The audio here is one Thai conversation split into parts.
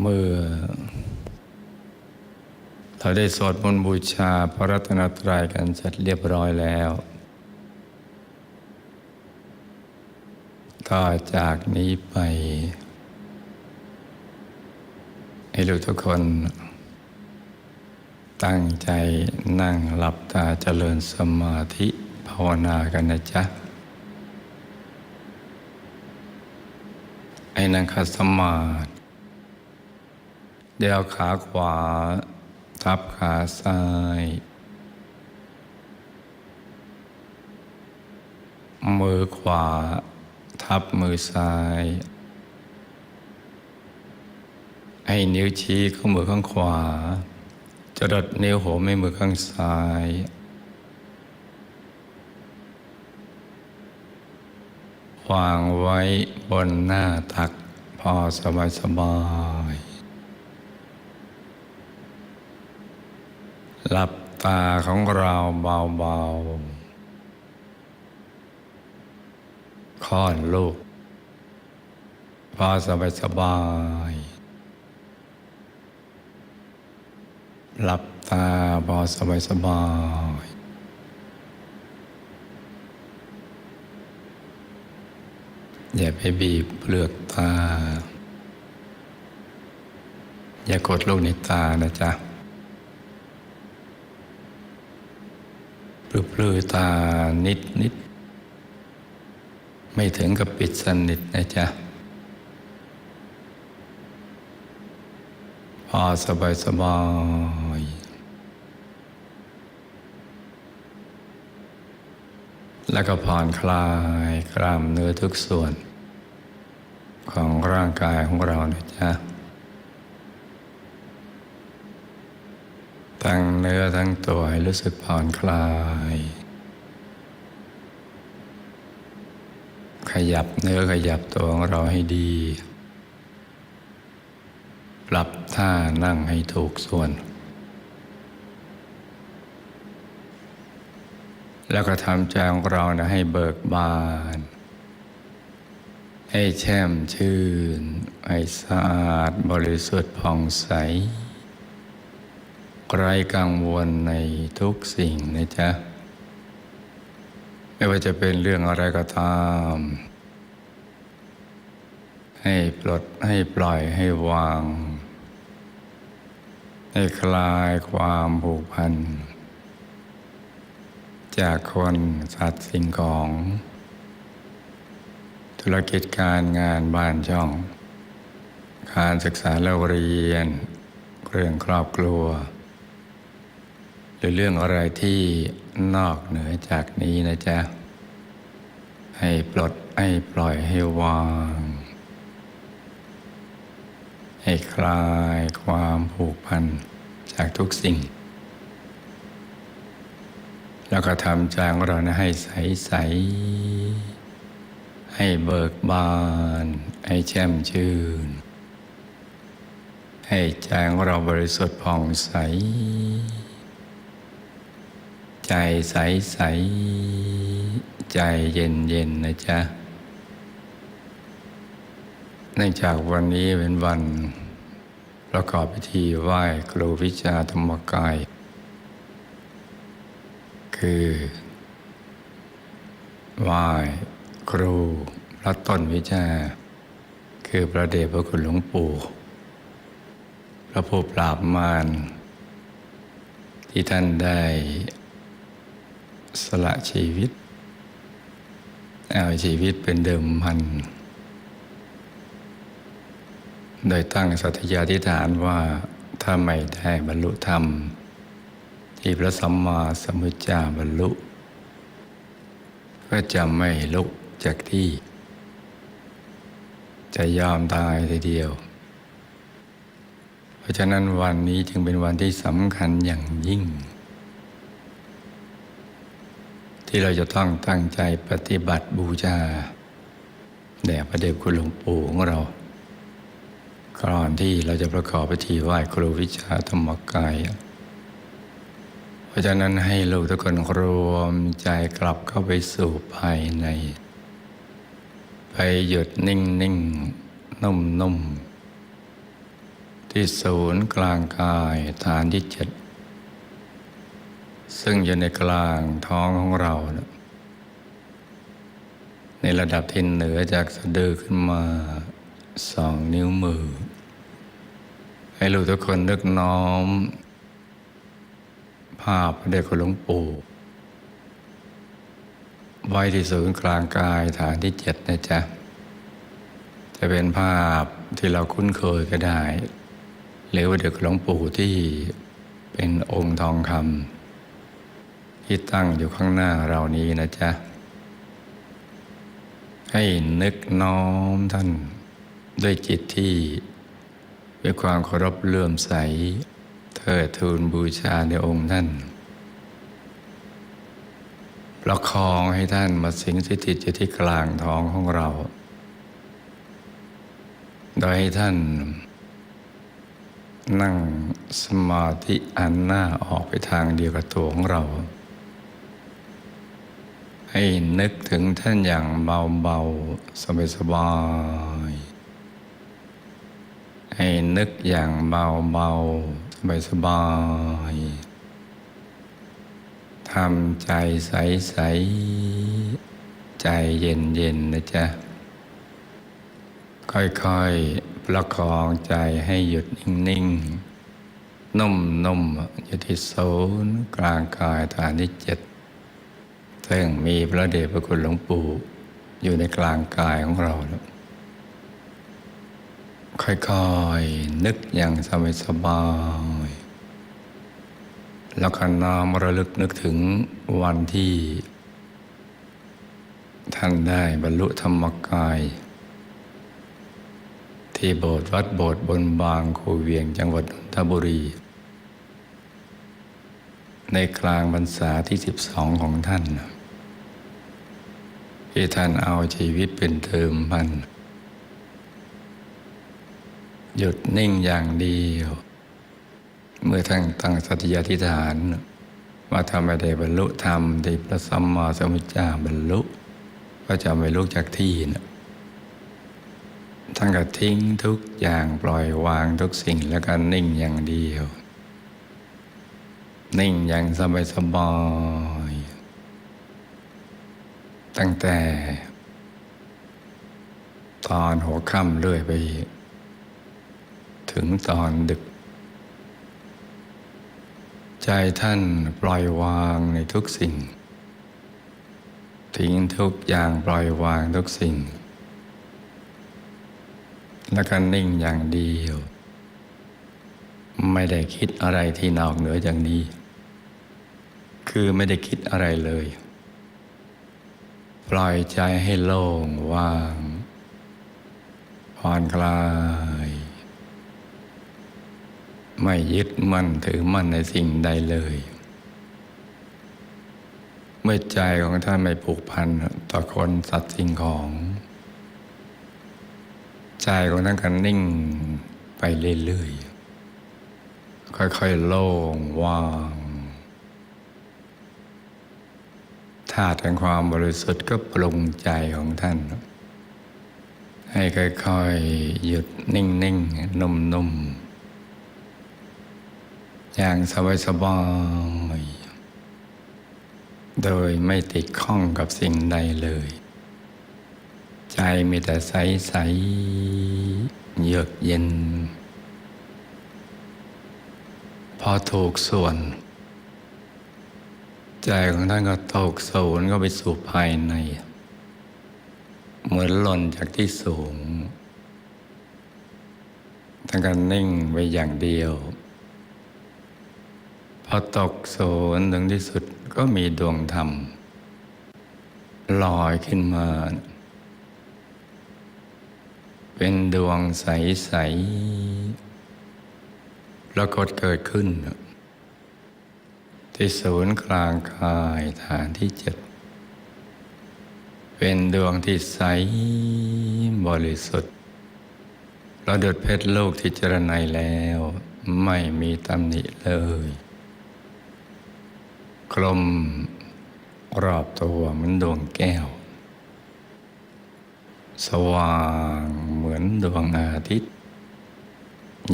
เมื่อ เราได้สวดมนต์บูชาพระรัตนตรัยกันเสร็จเรียบร้อยแล้วก็จากนี้ไป ให้ลูกทุกคน ตั้งใจนั่งหลับตาเจริญสมาธิภาวนากันนะจ๊ะให้นั่งขัดสมาธิ เดี๋ยวขาขวา ทับขาซ้าย มือขวา ทับมือซ้าย ให้นิ้วชี้ข้ามือข้างขวาจรดนิ้วหัวแม่มือข้างซ้าย วางไว้บนหน้าตักพอสบายสบาย หลับตาของเราเบาๆค่อนลูก พอสบายสบาย หลับตาพอสบายสบายอย่าไปบีบเปลือกตา อย่ากดลูกในตานะจ๊ะ ปลือปลือตานิดนิด ไม่ถึงกับปิดสนิทนะจ๊ะ พอสบายสบายแล้วก็ผ่อนคลายกล้ามเนื้อทุกส่วน ของร่างกายของเรานะจ๊ะ ตั้งเนื้อทั้งตัวให้รู้สึกผ่อนคลาย ขยับเนื้อขยับตัวของเราให้ดี ปรับท่านั่งให้ถูกส่วน แล้วก็ทำใจของเรานะให้เบิกบาน ให้แช่มชื่น ให้สะอาดบริสุทธิ์ผ่องใส ไร้กังวลในทุกสิ่งนะจ๊ะ ไม่ว่าจะเป็นเรื่องอะไรก็ตาม ให้ปลดให้ปล่อยให้วาง ให้คลายความผูกพัน จากคนสัตว์สิ่งของ ธุรกิจการงานบ้านช่อง การศึกษาเล่าเรียนเรื่องครอบครัว รือเรื่องอะไรที่นอกเหนือจากนี้นะจ๊ะ ให้ปลดให้ปล่อยให้วาง ให้คลายความผูกพันจากทุกสิ่ง แล้วก็ทำใจของเรานะให้ใสใส ให้เบิกบาน ให้แช่มชื่น ให้ใจของเราบริสุทธิ์ผ่องใส ใจใสใสๆใจเย็นเย็นๆนะจ๊ะ เนื่องจากวันนี้เป็นวัน ประกอบพิธีไหว้ครูวิชาธรรมกาย คือไหว้ครูพระต้นวิชา คือพระเดชพระคุณหลวงปู่พระผู้ปราบมารที่ท่านได้ สละชีวิต เอาชีวิตเป็นเดิมพัน โดยตั้งสัตยาธิฐานว่าถ้าไม่ได้บรรลุธรรม ที่พระสัมมาสัมพุทธเจ้าบรรลุ ก็จะไม่ลุกจากที่ จะยอมตายทีเดียว เพราะฉะนั้นวันนี้จึงเป็นวันที่สำคัญอย่างยิ่ง ที่เราจะต้องตั้งใจปฏิบัติบูชาแด่พระเดชคุณหลวงปู่ของเราก่อนที่เราจะประกอบพิธีไหว้ครูวิชาธรรมกาย เพราะฉะนั้นให้ลูกทุกคนรวมใจกลับเข้าไปสู่ภายใน ไปหยุดนิ่งนิ่งนุ่มนุ่มที่ศูนย์กลางกายฐานที่เจ็ด ซึ่งอยู่ในกลางท้องของเรานะในระดับที่เหนือจากสะดือขึ้นมาสองนิ้วมือ ให้ลูกทุกคนนึกน้อม ภาพพระเดชคุณหลวงปู่ไว้ที่ศูนย์กลางกายฐานที่เจ็ดนะจ๊ะ จะเป็นภาพที่เราคุ้นเคยก็ได้ หรือว่าเด็กหลวงปู่ที่เป็นองค์ทองคำ ที่ตั้งอยู่ข้างหน้าเรานี้นะจ๊ะ ให้นึกน้อมท่าน ด้วยจิตที่ด้วยความเคารพเลื่อมใส เทิดทูนบูชาในองค์ท่าน ประคองให้ท่านมาสิงสถิตอยู่ที่กลางท้องของเรา โดยให้ท่าน นั่งสมาธิอันหน้าออกไปทางเดียวกับตัวของเรา ให้นึกถึงท่านอย่างเบาๆ สบายๆ ให้นึกอย่างเบาๆ สบายๆ ทำใจใสๆ ใจเย็นๆ นะจ๊ะ ค่อยๆ ประคองใจให้หยุดนิ่งๆ นุ่มๆ อยู่ที่ศูนย์กลางกายฐานที่เจ็ด ซึ่งมีพระเดชพระคุณหลวงปู่อยู่ในกลางกายของเราแล้วค่อยๆ นึกอย่างสบายๆแล้วก็น้อมระลึกนึกถึงวันที่ ท่านได้บรรลุธรรมกาย ที่โบสถ์วัดโบสถ์บนบางคูเวียงจังหวัดนนทบุรี ในกลางพรรษาที่ 12 ของท่าน ที่ท่านเอาชีวิตเป็นเติมพัน หยุดนิ่งอย่างเดียว เมื่อท่านตั้งสัตยาธิฐาน ว่าถ้าไม่ได้บรรลุธรรมที่พระสัมมาสัมพุทธเจ้าบรรลุ ก็จะไม่ลุกจากที่นะท่านก็ทิ้งทุกอย่างปล่อยวางทุกสิ่งแล้วก็นิ่งอย่างเดียว นิ่งอย่างสบายสบาย ตั้งแต่ ตอนหัวค่ำเรื่อยไป ถึงตอนดึก ใจท่านปล่อยวางในทุกสิ่ง ทิ้งทุกอย่างปล่อยวางทุกสิ่ง แล้วก็นิ่งอย่างเดียว ไม่ได้คิดอะไรที่นอกเหนือจากนี้ คือไม่ได้คิดอะไรเลย ปล่อยใจให้โล่งว่างผ่อนคลาย ไม่ยึดมั่นถือมั่นในสิ่งใดเลย เมื่อใจของท่านไม่ผูกพันต่อคนสัตว์สิ่งของ ใจของท่านก็นิ่งไปเรื่อยๆค่อยๆโล่งว่าง ธาตุแห่งความบริสุทธิ์ก็ปรุงใจของท่าน ให้ค่อยๆ หยุดนิ่งๆ นุ่มๆ อย่างสบายๆ โดยไม่ติดข้องกับสิ่งใดเลย ใจมีแต่ใสๆ เยือกเย็น พอถูกส่วน ใจของท่านก็ตกศูนย์ก็ไปสู่ภายใน เหมือนหล่นจากที่สูงท่านก็นิ่งไปอย่างเดียว พอตกศูนย์ถึงที่สุดก็มีดวงธรรมลอยขึ้นมา เป็นดวงใส ๆ ปรากฏเกิดขึ้น ที่ศูนย์กลางกายฐานที่เจ็ดเป็นดวงที่ใสบริสุทธิ์เราดุดเพชรโลกที่เจรไนแล้วไม่มีตำหนิเลย กลมรอบตัวเหมือนดวงแก้ว สว่างเหมือนดวงอาทิตย์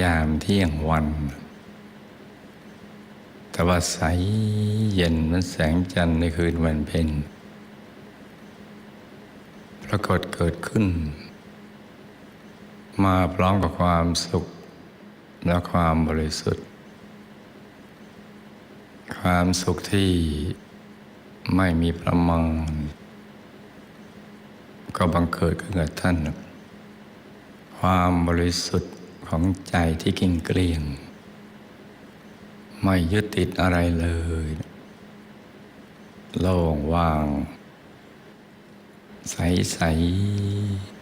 ยามเที่ยงวัน แต่ว่าใสเย็นมันแสงจันทร์ในคืนวันเพ็ญปรากฏเกิดขึ้น มาพร้อมกับความสุขและความบริสุทธิ์ ความสุขที่ไม่มีประมาณก็บังเกิดขึ้นกับท่าน ความบริสุทธิ์ของใจที่กิ่งเกลี้ยง ไม่ยึดติดอะไรเลย โล่งว่าง ใสใสๆ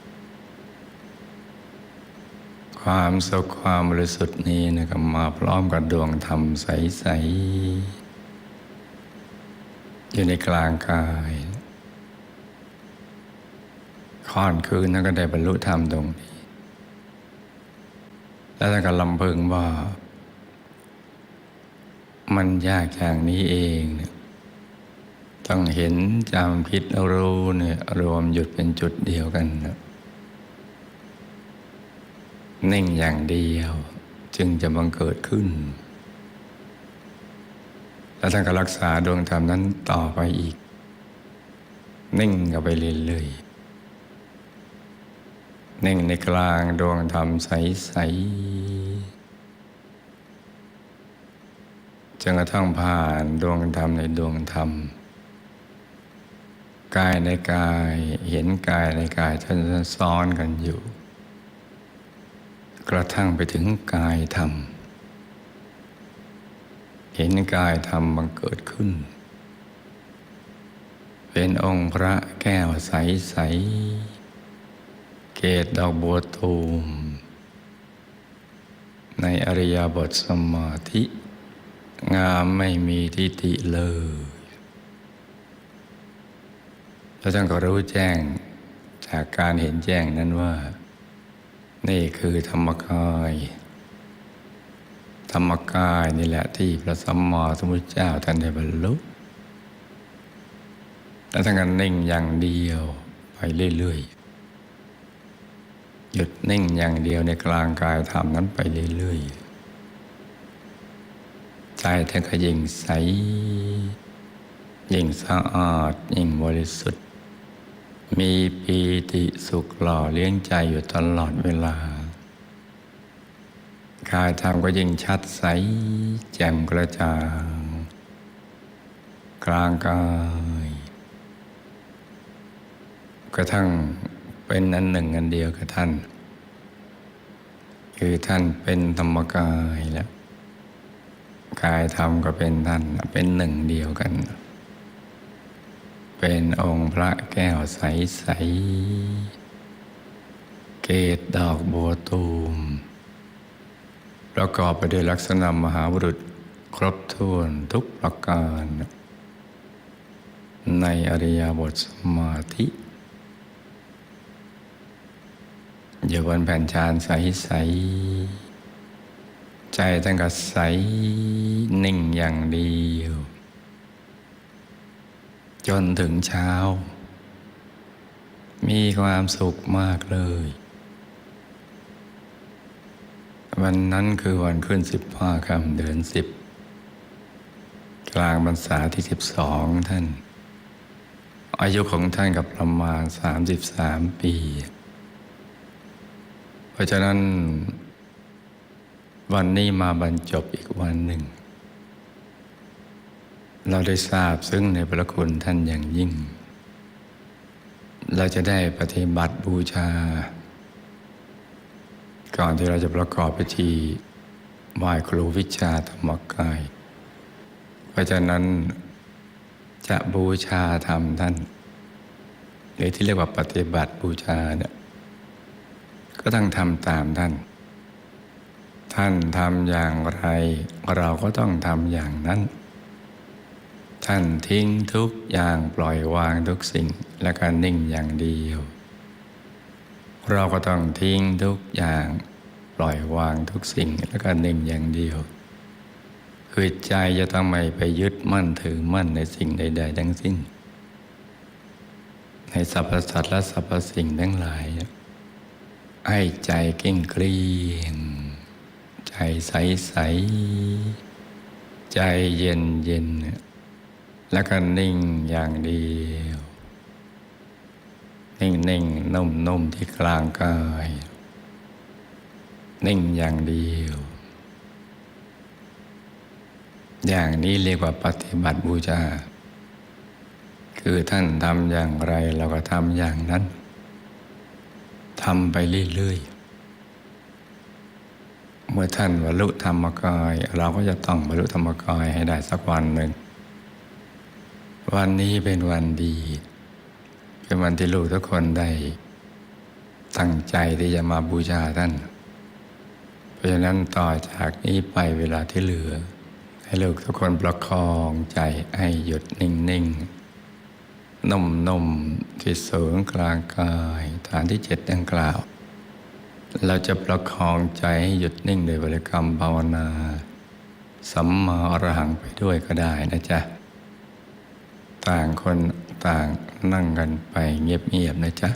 ความสุขความบริสุทธิ์นี้นะครับมาพร้อมกับดวงธรรมใสใส ๆ อยู่ในกลางกายค่อนคืนนั้นก็ได้บรรลุธรรมตรงนี้ แล้วท่านก็ลำพึงว่า มันยากอย่างนี้เองเนี่ยต้องเห็นจำพิษรู้เนี่ยรวมหยุดเป็นจุดเดียวกันนะนิ่งอย่างเดียว จึงจะบังเกิดขึ้น แล้วท่านก็รักษาดวงธรรมนั้นต่อไปอีก นิ่งกันไปเรื่อยๆนิ่งในกลางดวงธรรมใสๆ จนกระทั่งผ่านดวงธรรมในดวงธรรม กายในกายเห็นกายในกายท่านซ้อนกันอยู่ กระทั่งไปถึงกายธรรม เห็นกายธรรมบังเกิดขึ้น เป็นองค์พระแก้วใสใสเกตดอกบัวตูม ในอริยบทสมาธิ งามไม่มีทิฏฐิเลย แล้วท่านก็รู้แจ้งจากการเห็นแจ้งนั้นว่า นี่คือธรรมกาย ธรรมกายนี่แหละที่พระสัมมาสัมพุทธเจ้าท่านได้บรรลุแล้วท่านก็นิ่งอย่างเดียวไปเรื่อยๆ หยุดนิ่งอย่างเดียวในกลางกายธรรมนั้นไปเรื่อยๆ ใจท่านก็ยิ่งใส ยิ่งสะอาด ยิ่งบริสุทธิ์ มีปีติสุขหล่อเลี้ยงใจอยู่ตลอดเวลากายธรรมก็ยิ่งชัดใส แจ่มกระจ่างกลางกายกระทั่งเป็นอันหนึ่งอันเดียวกับท่าน คือท่านเป็นธรรมกายแล้ว กายธรรมก็เป็นท่านเป็นหนึ่งเดียวกัน เป็นองค์พระแก้วใส ๆ เกตดอกบัวตูม ประกอบไปด้วยลักษณะมหาบุรุษครบถ้วนทุกประการ ในอริยบทสมาธิอยู่บนแผ่นชานใส ๆ ใจตั้งแต่ใสนิ่งอย่างเดียว จนถึงเช้า มีความสุขมากเลย วันนั้นคือวันขึ้นสิบห้าคำเดือนสิบกลางพรรษาที่สิบสองท่าน อายุของท่านกับประมาณสามสิบสามปี เพราะฉะนั้น วันนี้มาบรรจบอีกวันหนึ่ง เราได้ทราบซึ่งในพระคุณท่านอย่างยิ่ง เราจะได้ปฏิบัติบูชา ก่อนที่เราจะประกอบพิธีไหว้ครูวิชาธรรมกาย เพราะฉะนั้นจะบูชาธรรมท่านหรือที่เรียกว่าปฏิบัติบูชาเนี่ยก็ต้องทำตามท่าน ท่านทำอย่างไร เราก็ต้องทำอย่างนั้น ท่านทิ้งทุกอย่างปล่อยวางทุกสิ่งและก็นิ่งอย่างเดียว เราก็ต้องทิ้งทุกอย่างปล่อยวางทุกสิ่งแล้วก็นิ่งอย่างเดียวคือใจจะต้องไม่ไปยึดมั่นถือมั่นในสิ่งใด ๆ ทั้งสิ้น ในสรรพสัตว์และสรรพสิ่งทั้งหลาย ให้ใจเก่งเกลียง ใจใสใสๆใจเย็นเย็นๆแล้วก็นิ่งอย่างเดียว นิ่งนิ่งนุ่มนุ่มๆที่กลางกาย นิ่งอย่างเดียว อย่างนี้เรียกว่าปฏิบัติบูชาคือท่านทำอย่างไรเราก็ทำอย่างนั้นทำไปเรื่อยๆ เมื่อท่านบรรลุธรรมกาย เราก็จะต้องบรรลุธรรมกายให้ได้สักวันหนึ่ง วันนี้เป็นวันดีเป็นวันที่ลูกทุกคนได้ ตั้งใจที่จะมาบูชาท่าน เพราะฉะนั้นต่อจากนี้ไปเวลาที่เหลือ ให้ลูกทุกคนประคองใจให้หยุดนิ่งๆนุ่มๆที่ศูนย์กลางกายฐานที่เจ็ดดังกล่าว เราจะประคองใจให้หยุดนิ่งโดยบริกรรมภาวนา สัมมาอรหังไปด้วยก็ได้นะจ๊ะ ต่างคนต่างนั่งกันไปเงียบๆนะจ๊ะ